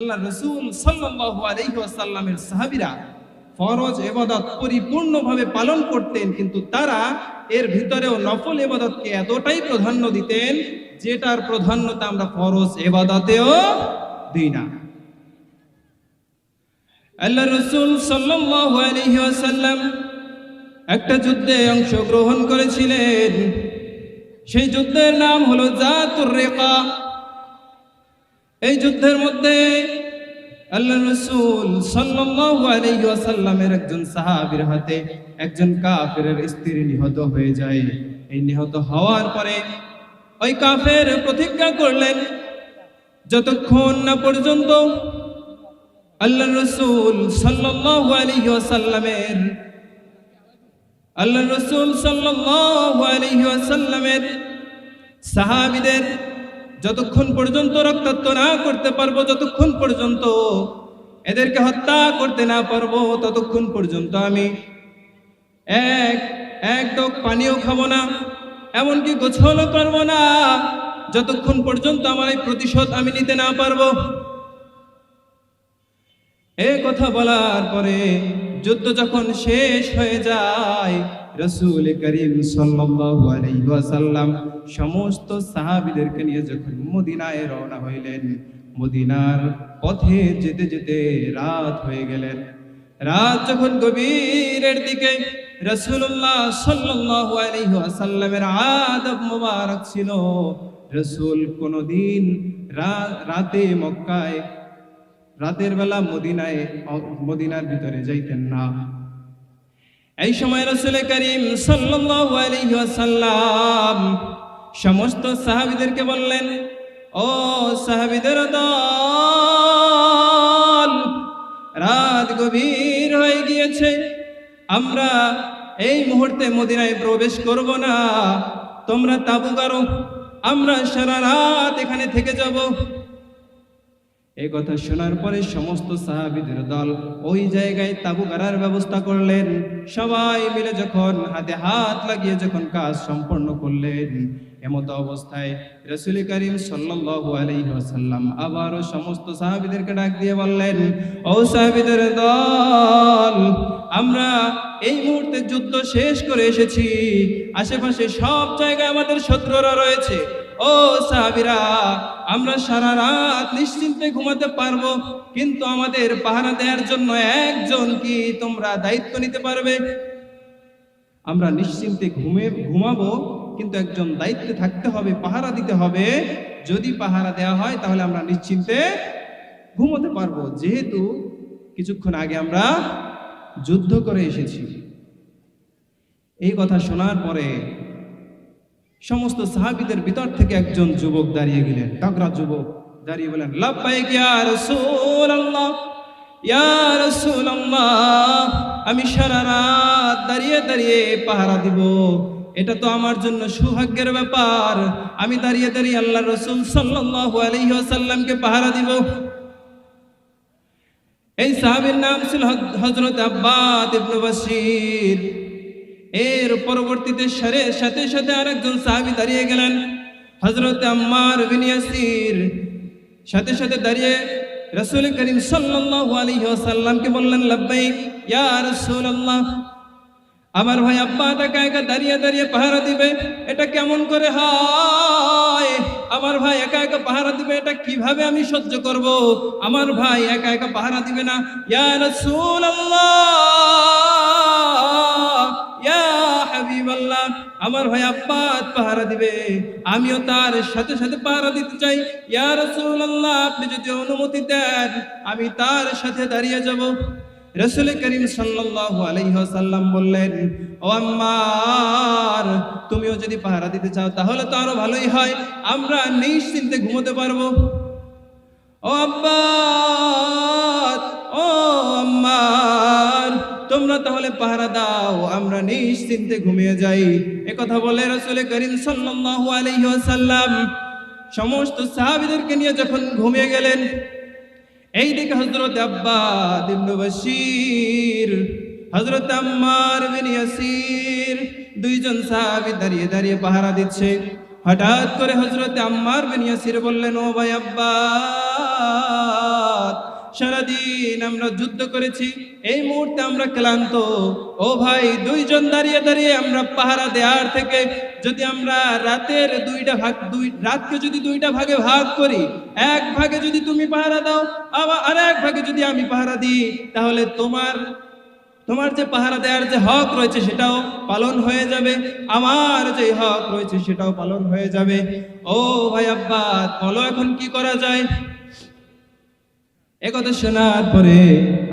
আল্লাহ রসুল সাল্লাল্লাহু আলাইহি ওয়াসাল্লামের সাহাবীরা ফরজ ইবাদত পরিপূর্ণভাবে পালন করতেন, কিন্তু তারা এর ভিতরেও নফল ইবাদতকে এতটাই প্রাধান্য দিতেন যেটার প্রাধান্যতা আমরা ফরজ ইবাদতেও দিই না। আল্লাহ রসুল সাল্লাল্লাহু আলাইহি একটা যুদ্ধে অংশগ্রহণ করেছিলেন। সেই যুদ্ধের নাম হলো জাতুর রেকা। এই যুদ্ধের মধ্যে আল্লাহ রসুল সাল্লাল্লাহু আলাইহি একজন সাহাবীর হাতে একজন কাফের স্ত্রী নিহত হয়ে যায়। এই নিহত হওয়ার পরে ওই কাফের প্রতিজ্ঞা করলেন, যতক্ষণ না পর্যন্ত আল্লাহ রসুল আলাইহি আল্লাহ রসুল সাল্লাল্লাহু আলাইহি ওয়াসাল্লামের সাহাবীদের যতক্ষণ পর্যন্ত রক্তাক্ত না করতে পারব, যতক্ষণ পর্যন্ত এদেরকে হত্যা করতে না পারব, ততক্ষণ পর্যন্ত আমি এক এক ডক পানিও খাব না, এমনকি গোছলও করব না, যতক্ষণ পর্যন্ত আমার এই প্রতিশোধ আমি নিতে না পারব। এ কথা বলার পরে যুদ্ধ যখন শেষ হয়ে যায় রসুল করিম ওয়াসাল্লাম সমস্ত সাহাবিদেরকে নিয়ে যখন মদিনায় রওনা হইলেন, মদিনার পথে যেতে যেতে রাত হয়ে গেলেন। রাত যখন গভীরের দিকে রসুল্লাহ সাল্লাল্লাহু আলাইহি ওয়াসাল্লামের আদব মোবারক ছিল, রসুল কোনোদিন রাতে মক্কায়, রাতের বেলা মদিনায়, মদিনার ভিতরে যাইতেন না। এই সময় রসুল করিম ওয়াসাল্লাম সমস্ত সাহাবিদেরকে বললেন, ও সাহাবিদের দল, রাত গভীর হয়ে গিয়েছে, আমরা এই মুহূর্তে মদিনায় প্রবেশ করব না, তোমরা তাবু করো আমরা সারা রাত এখানে থেকে যাব। এই কথা শোনার পরে সমস্ত সাহাবিদের দল ওই জায়গায় তাবু গাড়ার ব্যবস্থা করলেন। সবাই মিলে যখন হাতে হাত লাগিয়ে যখন কাজ সম্পন্ন করলেন, এমতো অবস্থায় রসুল করিম সাল্লাল্লাহু আলাইহি ওয়াসাল্লাম আবারও সমস্ত সাহাবিদেরকে ডাক দিয়ে বললেন, ও সাহাবিদের দল, আমরা এই মুহূর্তে যুদ্ধ শেষ করে এসেছি। আশেপাশে সব জায়গায় আমাদের শত্রুরা রয়েছে। ও সাহাবীরা, আমরা সারা রাত নিশ্চিন্তে ঘুমাতে পারব, কিন্তু আমাদের পাহারা দেওয়ার জন্য একজন কি তোমরা দায়িত্ব নিতে পারবে? আমরা নিশ্চিন্তে ঘুমে, ঘুমাবো, কিন্তু একজন দায়িত্বে থাকতে হবে, পাহারা দিতে হবে। যদি পাহারা দেওয়া হয়, তাহলে আমরা নিশ্চিন্তে ঘুমোতে পারব। যেহেতু কিছুক্ষণ আগে আমরা যুদ্ধ করে এসেছি। এই কথা শোনার পরে সমস্ত সাহাবীদের ভিতর থেকে একজন যুবক দাঁড়িয়ে গেলেন। তগরা যুবক দাঁড়িয়ে বলেন লাব্বাইক ইয়া রাসূলুল্লাহ, ইয়া আমি সারা রাত দাঁড়িয়ে দাঁড়িয়ে পাহারা দিব। এটা তো আমার জন্য সৌভাগ্যের ব্যাপার। আমি দাঁড়িয়ে দাঁড়িয়ে আল্লাহ রসুল সাল্লাল্লাহু আলাইহি পাহারা দিব। এই সাহাবীর নাম ছিল হযরত আব্বাদ ইবনে এর পরবর্তীতে সারে সাথে সাথে আরেকজন সাহাবী দাঁড়িয়ে গেলেন হজরত আম্মার বিন ইয়াসির। সাথে সাথে দাঁড়িয়ে রসুল করিম সাল্লাল্লাহু আলাইহি ওয়াসাল্লামকে বললেন, লাব্বাইক, ইয়া রাসূলুল্লাহ, আমার ভাই আব্বা একা একা দাঁড়িয়ে দাঁড়িয়ে পাহারা দিবে, এটা কেমন করে হয়? আমার ভাই একা একা পাহারা দিবে, এটা কীভাবে আমি সহ্য করব? আমার ভাই একা একা পাহারা দিবে না। ইয়া হাবিবাল্লাহ আমার ভাই আব্বাস পাহারা দিবে। আমিও তার সাথে সাথে পাহারা দিতে চাই। ইয়া রাসূলুল্লাহ, আপনি যদি অনুমতি দেন, আমি তার সাথে দাঁড়িয়ে যাব। রসুল করিম ওয়াসাল্লাম বললেন, ও আম্মার, তুমিও যদি পাহারা দিতে চাও, তাহলে তো আরও ভালোই হয়। আমরা নিশ্চিন্তে ঘুমোতে পারব। ও আব্বাস ও আম্মার তোমরা তাহলে পাহারা দাও, আমরা নিশ্চিন্তে ঘুমিয়ে যাই। কথা বলে রসুল করিম সাল্লাল্লাহু আলাইহি সমস্ত সাহাবীদেরকে নিয়ে যখন ঘুমিয়ে গেলেন এই দিকে হযরত আব্বাদ ইবনে বশির, হযরত আম্মার বিন ইয়াসির দুইজন সাহাবী দাঁড়িয়ে দাঁড়িয়ে পাহারা দিচ্ছে। হঠাৎ করে হযরত আম্মার বিন ইয়াসির বললেন, ও ভাই আব্বাদ সারাদিন আমরা যুদ্ধ করেছি, এই মুহূর্তে আমরা ক্লান্ত। ও ভাই, দুইজন দাঁড়িয়ে দাঁড়িয়ে আমরা পাহারা দেওয়ার থেকে যদি আমরা রাতের দুইটা ভাগ, দুই, রাতকে যদি দুইটা ভাগে ভাগ করি, এক ভাগে যদি তুমি পাহারা দাও, আবার আর এক ভাগে যদি আমি পাহারা দিই, তাহলে তোমার তোমার যে পাহারা দেওয়ার যে হক রয়েছে সেটাও পালন হয়ে যাবে, আমার যে হক রয়েছে সেটাও পালন হয়ে যাবে। ও ভাই আব্বা, বলো এখন কি করা যায়? একথা শোনার পরে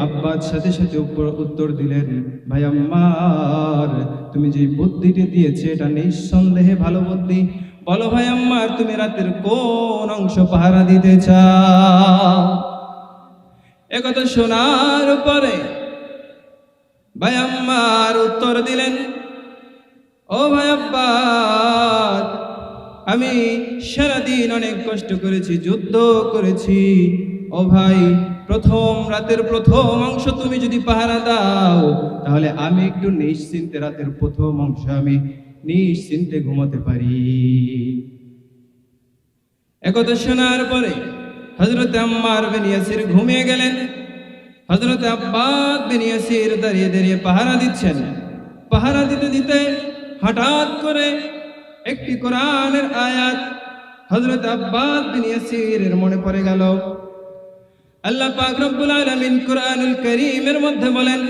আব্বার সাথে সাথে উত্তর দিলেন, ভাই আম্মার, তুমি যে বুদ্ধিটি দিয়েছে এটা নিঃসন্দেহে ভালো বুদ্ধি। বলো ভাই আম্মার, তুমি রাতের কোন অংশ পাহারা দিতে চাও? একথা শোনার পরে ভাই আম্মার উত্তর দিলেন, ও ভাই আব্বা আমি সারাদিন অনেক কষ্ট করেছি, যুদ্ধ করেছি। ও ভাই, প্রথম রাতের প্রথম অংশ তুমি যদি পাহারা দাও, তাহলে আমি একটু নিশ্চিন্তে রাতের প্রথম অংশ আমি নিশ্চিন্তে ঘুমাতে পারি। একথা শোনার পরে হজরত আম্মার বিন ইয়াসির ঘুমিয়ে গেলেন। হজরত আব্বাস বিন ইয়াসির দাঁড়িয়ে দাঁড়িয়ে পাহারা দিচ্ছেন। পাহারা দিতে দিতে হঠাৎ করে একটি কোরআনের আয়াত হজরত আব্বাস বিন মনে পড়ে গেল। আল্লাহ পাক রব্বুল আলামিন কোরআনুল কারীমের মধ্যে বলেন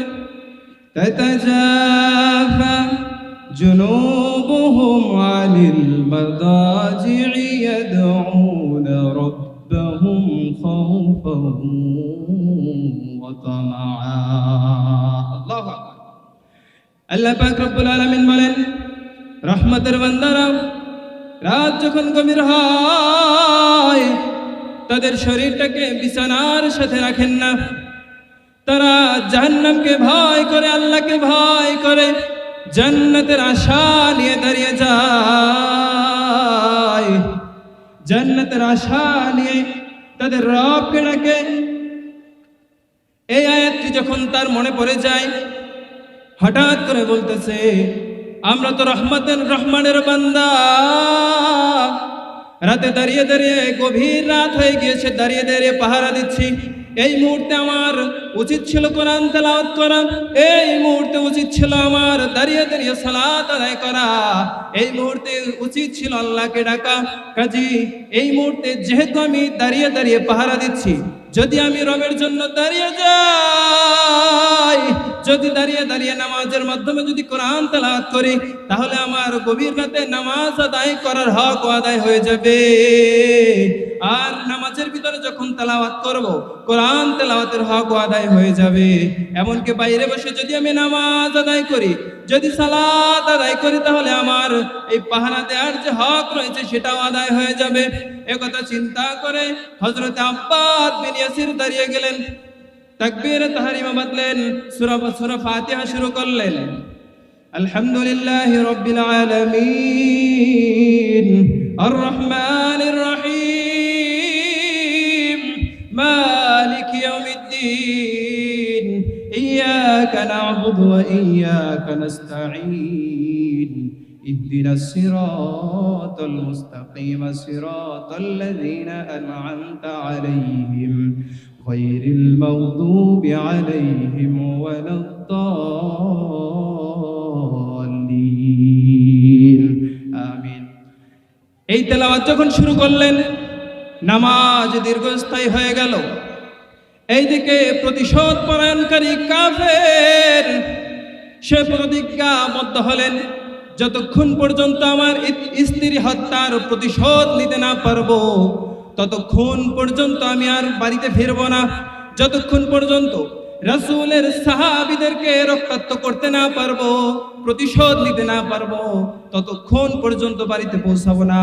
تتجافى جنوبهم عن المضاجع يدعون ربهم خوفا وطمعا الله أكبر আল্লাহ পাক রব্বুল আলামিন বলেন রহমতের বান্দারা রাত যখন গভীর হয় তাদের শরীরটাকে বিছানার সাথে রাখেন না। তারা জাহান্নামকে ভয় করে, আল্লাহকে ভয় করে, জান্নাতের আশা নিয়ে দাঁড়িয়ে যায়। জান্নাতের আশা নিয়ে তাদের রবকে ডাকে। এই আয়াতটি যখন তার মনে পড়ে যায়, হঠাৎ করে বলতেছে, আমরা তো রহমতের রহমানের বান্দা। রাতে দাঁড়িয়ে দাঁড়িয়ে গভীর রাত হয়ে গিয়েছে, দাঁড়িয়ে দাঁড়িয়ে পাহারা দিচ্ছি। এই মুহূর্তে আমার উচিত ছিল কোরআন তেলাওয়াত করা, এই মুহূর্তে উচিত ছিল আমার দাঁড়িয়ে দাঁড়িয়ে সালাত আদায় করা, এই মুহূর্তে উচিত ছিল আল্লাহকে ডাকা। কাজী, এই মুহূর্তে যেহেতু আমি দাঁড়িয়ে দাঁড়িয়ে পাহারা দিচ্ছি, যদি আমি রবের জন্য দাঁড়িয়ে যাই যদি দাঁড়িয়ে দাঁড়িয়ে নামাজের মাধ্যমে যদি কোরআন তেলাওয়াত করি, তাহলে আমার গভীর রাতে নামাজ আদায় করার হক আদায় হয়ে যাবে। আর নামাজের ভিতরে যখন তেলাওয়াত করব, কোরআন তেলাওয়াতের হক আদায় হয়ে যাবে। এমনকি বাইরে বসে যদি আমি নামাজ আদায় করি, যদি সালাত আদায় করি, তাহলে আমার এই পাহারা দেওয়ার যে হক রয়েছে, সেটাও আদায় হয়ে যাবে। একথা চিন্তা করে হজরত আব্বাস বিন ইয়াসির দাঁড়িয়ে গেলেন। তাকবীর তাহারিমা বাদলেন সূরা সূরা ফাতিহা শুরু করলেন আলহামদুলিল্লাহ রাব্বিল আলামিন আর রহমানির রহিম মালিক ইয়াউমিদ্দিন ইয়াকা না'বুদু ওয়া ইয়াকা নাস্তাঈন اهدنا الصراط المستقيم صراط الذين أنعمت عليهم غير المغضوب عليهم ولا الضالين آمين এই তেলাওয়াত যখন শুরু করলেন নামাজ দীর্ঘস্থায়ী হয়ে গেল এইদিকে প্রতিশোধ পরায়ণকারী কাফের সে প্রতিজ্ঞাবদ্ধ হলেন যতক্ষণ পর্যন্ত আমার ই- স্ত্রী হত্যার প্রতিশোধ নিতে না পারবো ততক্ষণ পর্যন্ত আমি আর বাড়িতে ফিরবো না। যতক্ষণ পর্যন্ত রাসূলের সাহাবিদেরকে রক্তাক্ত করতে না পারব, প্রতিশোধ নিতে না পারব, ততক্ষণ পর্যন্ত বাড়িতে পৌঁছাবো না।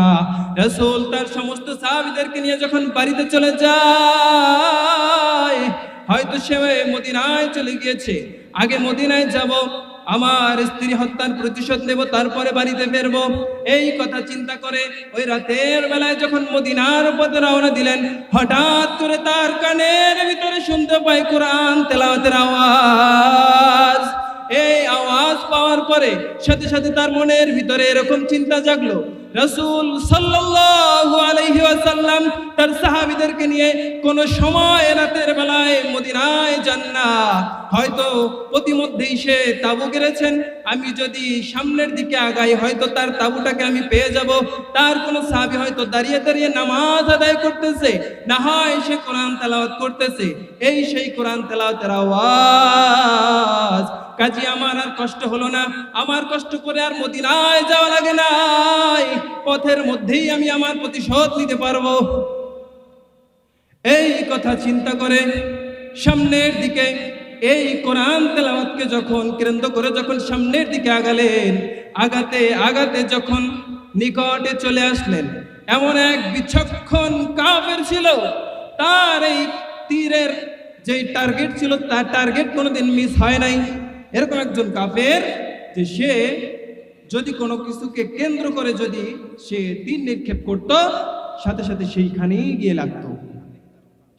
রাসূল তার সমস্ত সাহাবিদেরকে নিয়ে যখন বাড়িতে চলে যায়, হয়তো সে মদিনায় চলে গিয়েছে। আগে মদিনায় যাব আমার স্ত্রী হত্যার প্রতিশোধ নেব, তারপরে বাড়িতে ফেরব। এই কথা চিন্তা করে ওই রাতের বেলায় যখন মদিনার পথে রওনা দিলেন, হঠাৎ করে তার কানের ভিতরে শুনতে পাই কোরআন তেলাওয়াতের আওয়াজ। এই আওয়াজ পাওয়ার পরে সাথে সাথে তার মনের ভিতরে এরকম চিন্তা জাগলো। রসুল ওয়াসাল্লাম তার সাহাবীদেরকে নিয়ে কোন সময় রাতের বেলায় মদিনায় যান না। হয়তো প্রতিমধ্যেই সে তাবু গেড়েছেন। আমি যদি সামনের দিকে আগাই, হয়তো তার তাবুটাকে আমি পেয়ে যাব। তার কোন সাহাবি হয়তো দাঁড়িয়ে দাঁড়িয়ে নামাজ আদায় করতেছে। না হয় সে কোরআন তেলাওয়াত করতেছে। এই সেই কোরআন তেলাওয়াতের কাজী, আমার আর কষ্ট হলো না। আমার কষ্ট করে আর মদিনায় যাওয়া লাগে নাই। পথের মধ্যেই আমি আমার প্রতিশোধ নিতে পারব। এই কথা চিন্তা করে সামনের দিকে এই কোরআন তেলাওয়াতকে যখন কেন্দ্র করে যখন সামনের দিকে আগালেন, আগাতে আগাতে যখন নিকটে চলে আসলেন, এমন এক বিচক্ষণ কাফের ছিল। তার এই তীরের যে টার্গেট ছিল, তার টার্গেট কোনোদিন মিস হয় নাই। এরকম একজন কাফের যে সে যদি কোনো কিছুকে কেন্দ্র করে যদি সে তীর নিক্ষেপ করত, সাথে সাথে সেইখানেই গিয়ে লাগতো।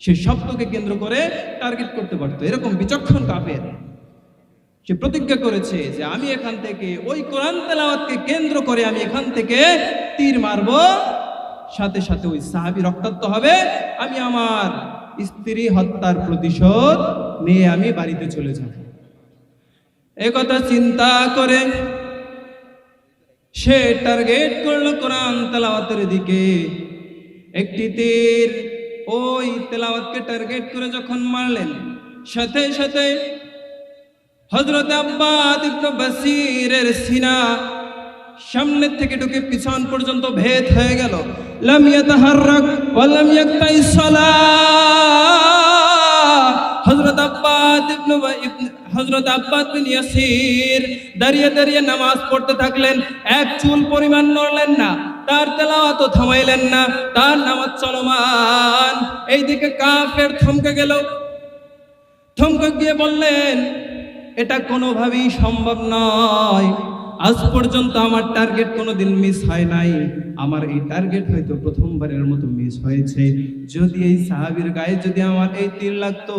সে শব্দকে কেন্দ্র করে টার্গেট করতে পারতো। এরকম বিচক্ষণ কাফের। সে প্রতিজ্ঞা করেছে যে আমি এখান থেকে ওই কোরআন তেলাওয়াতকে কেন্দ্র করে আমি এখান থেকে তীর মারব। সাথে সাথে ওই সাহাবি রক্তাক্ত হবে। আমি আমার স্ত্রী হত্যার প্রতিশোধ নিয়ে আমি বাড়িতে চলে যাব। কথা চিন্তা করে। সে টার্গেট করল কোরআন তেলাওয়াতের দিকে। একটি তীর ওই তেলাওয়াতকে টার্গেট করে যখন মারলেন, সাথে সাথে হযরত আব্বাদ ইবনে বাসিরের সিনা সামনে থেকে ঢুকে পিছন পর্যন্ত ভেদ হয়ে গেল। লাম ইয়াতাহাররাক ওয়া লাম ইয়াকতাই সালাহ হযরত আব্বাদ ইবনে হযরত আব্বাদ বিন ইয়াসির দাঁড়িয়ে দাঁড়িয়ে নামাজ পড়তে থাকলেন, এক চুল পরিমাণ নড়লেন না, তার তেলাওয়াত থামাইলেন না, তার নামাজ চলমান। এইদিকে কাফের থমকে গেল। থমকে গিয়ে বললেন, এটা কোনোভাবেই সম্ভব নয়। আজ পর্যন্ত আমার টার্গেট কোনোদিন মিস হয় নাই। আমার এই টার্গেট হয়তো প্রথমবারের মতো মিস হয়েছে। যদি এই সাহাবীর গায়ে যদি আমার এই তীর লাগতো,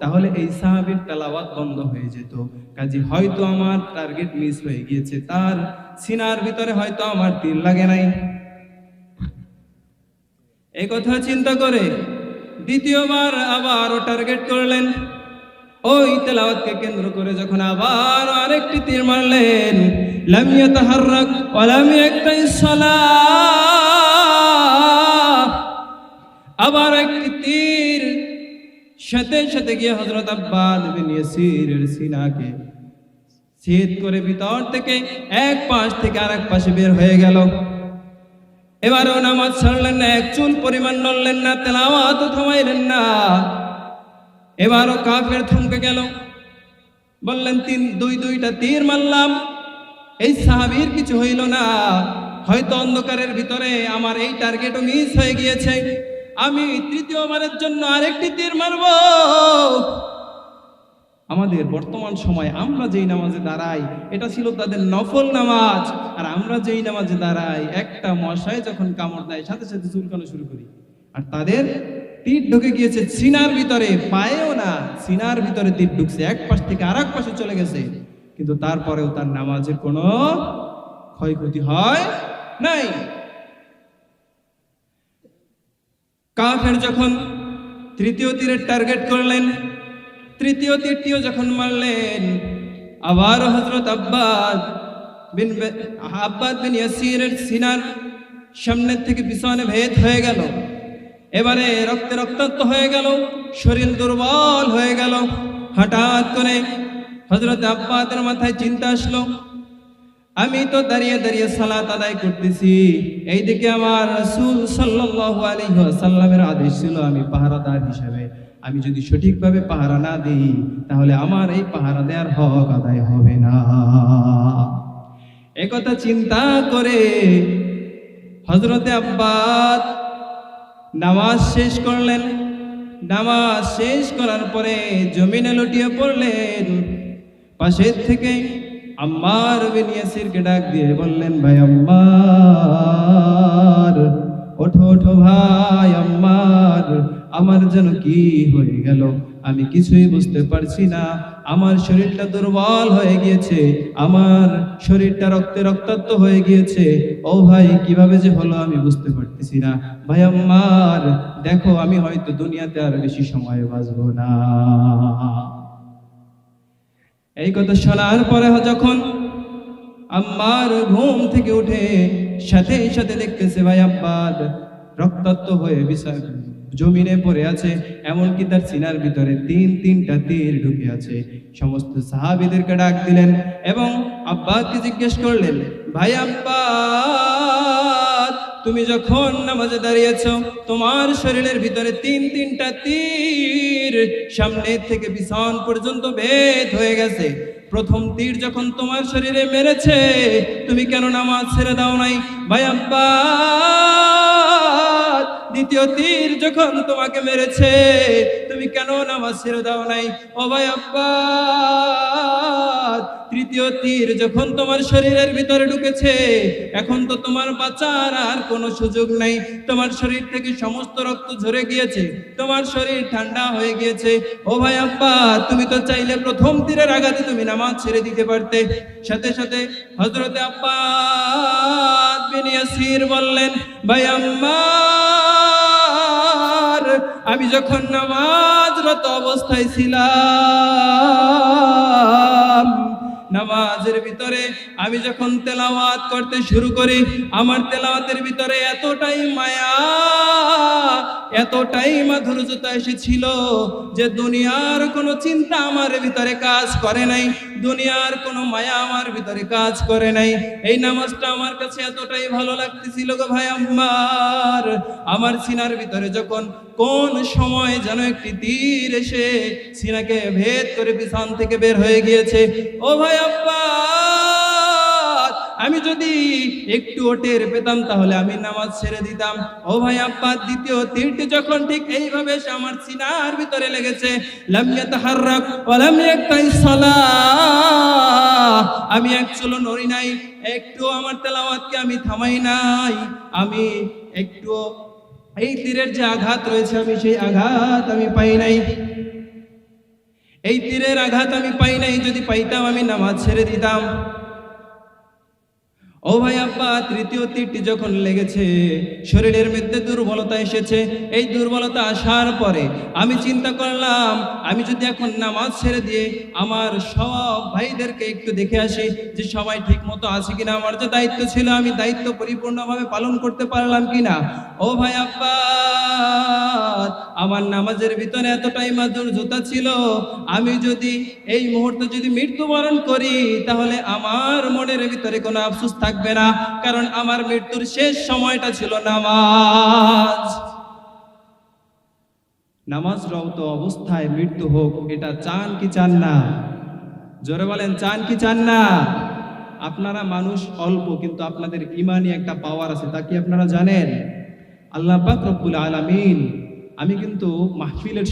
তাহলে এই সাহাবীর তেলাওয়াত বন্ধ হয়ে যেত। কাজে হয়তো আমার টার্গেট মিস হয়ে গিয়েছে। তার সিনার ভিতরে হয়তো আমার তীর লাগে নাই। এই কথা চিন্তা করে দ্বিতীয়বার আবারও টার্গেট করলেন। ওই তেলাওয়াতকে কেন্দ্র করে যখন আবার আরেকটি তীর মারলেন লামিয়া ইয়াতাহাররাক ওয়া লাম ইয়াকতাই সালাহ। আবার একটি তীর সাথে সাথে গিয়ে হযরত আব্বাস বিন ইয়াসিরের সিনাকে ছেদ করে ভিতর থেকে এক পাশ থেকে আরেক পাশে বের হয়ে গেল। এবারও নামাজ ছাড়লেন না, এক চুল পরিমাণ নড়লেন না, তেলাওয়াত থামাইলেন না। এবারও কাফের থমকে গেল। বললেন, তিন, দুই, দুইটা তীর মারলাম। এই সাহাবীর কিছু হইল না। হয়তো অন্ধকারের ভিতরে আমার এই টার্গেটও মিস হয়ে গিয়েছে। আমি তৃতীয়বারের জন্য আরেকটি তীর মারব। আমাদের বর্তমান সময় আমরা যেই নামাজে দাঁড়াই, এটা ছিল তাদের নফল নামাজ। আর আমরা যেই নামাজে দাঁড়াই, একটা মশায় যখন কামড় দেয়, সাথে সাথে চুলকানো শুরু করি। আর তাদের তীর ঢুকে গিয়েছে সিনার ভিতরে, পায়েও না। সিনার ভিতরে তীর ঢুকছে, এক পাশ থেকে আর পাশে চলে গেছে। কিন্তু তারপরেও তার নামাজের কোনো ক্ষয়ক্ষতি হয় নাই। কাফের যখন তৃতীয় তীরের টার্গেট করলেন, তৃতীয় তীরটিও যখন মারলেন, আবার হজরত আব্বাদ বিন আব্বাদ বিন ইয়াসিরের সিনার সামনের থেকে পিছনে ভেদ হয়ে গেল। এবারে রক্তে রক্তাক্ত হয়ে গেল, শরীর দুর্বল হয়ে গেল। হঠাৎ করে হজরত আব্বাদের মাথায় চিন্তা আসলো। আমি তো দাঁড়িয়ে দাঁড়িয়ে সালাত আদায় করতেছি। এইদিকে আমার রাসূল সাল্লাল্লাহু আলাইহি ওয়াসাল্লামের আদেশ ছিল আমি পাহারাদার হিসাবে। আমি যদি সঠিকভাবে পাহারা না দিই, তাহলে আমার এই পাহারা দেওয়ার হক আদায় হবে না। একথা চিন্তা করে হজরতে আব্বাদ নামাজ শেষ করলেন। নামাজ শেষ করার পরে জমিনে লুটিয়ে পড়লেন। পাশের থেকে আম্মার বিন ইয়াসিরকে ডাক দিয়ে বললেন, ভাই আম্মার, ওঠো ওঠো ভাই আম্মার। আমার যেন কি হয়ে গেল? আমি কিছুই বুঝতে পারছি না। আমার শরীরটা দুর্বল হয়ে গিয়েছে। আমার শরীরটা রক্তে রক্তাক্ত হয়ে গিয়েছে। ও ভাই, কীভাবে যে হলো আমি বুঝতে পারতেছি না। ভাই আমার দেখো, আমি হয়তো দুনিয়াতে আর বেশি সময় বাঁচবো না। এই কথা শোনার পরে যখন আম্মার ঘুম থেকে উঠে সাথে সাথে দেখতেছে ভাই আব্বাদ রক্তাক্ত হয়ে বিষয় জমিনে পড়ে আছে, এমনকি তার সিনার ভিতরে তিন তিনটা তীর ঢুকে আছে। সমস্ত সাহাবিদেরকে ডাক দিলেন এবং আব্বাকে জিজ্ঞেস করলেন, ভাই আব্বাদ তুমি যখন নামাজে দাঁড়িয়েছ, তোমার শরীরের ভিতরে তিন তিনটা তীর সামনে থেকে পিছন পর্যন্ত ভেদ হয়ে গেছে। প্রথম তীর যখন তোমার শরীরে মেরেছে, তুমি কেন নামাজ ছেড়ে দাও নাই? ভাই আব্বাস দ্বিতীয় তীর যখন তোমাকে মেরেছে, তুমি কেন নামাজ ছেড়ে দাও নাই? ও ভাই আব্বাস তৃতীয় তীর যখন তোমার শরীরের ভিতরে ঢুকেছে, এখন তো তোমার বাঁচার আর কোনো সুযোগ নাই। তোমার শরীর থেকে সমস্ত রক্ত ঝরে গিয়েছে, তোমার শরীর ঠান্ডা হয়ে গিয়েছে। ও ভাই আব্বা তুমি তো চাইলে প্রথম তীরের আঘাতে তুমি নামাজ ছেড়ে দিতে পারতে। সাথে সাথে হজরতে আব্বা বললেন, ভাই আম্মার আমি যখন নামাজরত অবস্থায় ছিলাম, নামাজের ভিতরে আমি যখন তেলাওয়াত করতে শুরু করি, আমার তেলাওয়াতের ভিতরে এতটাই মায়া, এতটাই মাধুর্যতা এসেছিল যে দুনিয়ার কোনো চিন্তা আমার ভিতরে কাজ করে নাই। দুনিয়ার কোনো মায়া আমার ভিতরে কাজ করে নাই। এই নামাজটা আমার কাছে এতটাই ভালো লাগতেছিল গো ভাই আমার। আমার সিনার ভিতরে যখন কোন সময় যেন একটি তীর এসে সিনাকে ভেদ করে বিছান থেকে বের হয়ে গিয়েছে। ও ভাই আব্বা! আমি যদি একটু টের পেতাম তাহলে আমি নামাজ ছেড়ে দিতাম। ও ভাই আব্বা, দ্বিতীয় তীরটি যখন ঠিক এইভাবে আমার সিনার ভিতরে লেগেছে ইয়াকতাই সালাহ। আমি এক চুলো নড়ি নাই একটু আমার তেলাওয়াতকে আমি থামাই নাই। আমি একটু এই তীরের যে আঘাত রয়েছে, আমি সেই আঘাত আমি পাই নাই। এই তীরের আঘাত আমি পাই নাই, যদি পাইতাম আমি নামাজ ছেড়ে দিতাম। ও ভাই আব্বা, তৃতীয় তীরটি যখন লেগেছে, শরীরের মধ্যে দুর্বলতা এসেছে। এই দুর্বলতা আসার পরে আমি চিন্তা করলাম, আমি যদি এখন নামাজ ছেড়ে দিয়ে আমার সব ভাইদেরকে একটু দেখে আসি যে সবাই ঠিক মতো আছে কিনা। আমার যে দায়িত্ব ছিল, আমি দায়িত্ব পরিপূর্ণভাবে পালন করতে পারলাম কিনা। ও ভাই আব্বা আমার নামাজের ভিতরে এতটাই মাধুর্যতা ছিল, আমি যদি এই মুহূর্তে যদি মৃত্যুবরণ করি, তাহলে আমার মনের ভিতরে কোনো আফসোস থাকবে না, কারণ আমার মৃত্যুর শেষ সময়টা ছিল নামাজ। নামাজ নামাজরত অবস্থায় মৃত্যু হোক, এটা চান কি চান না? জোরে বলেন, চান কি চান না? আপনারা মানুষ অল্প, কিন্তু আপনাদের ইমানই একটা পাওয়ার আছে, তা কি আপনারা জানেন? আল্লাহ পাক রব্বুল আলামিন আমি কিন্তু মাহফিলের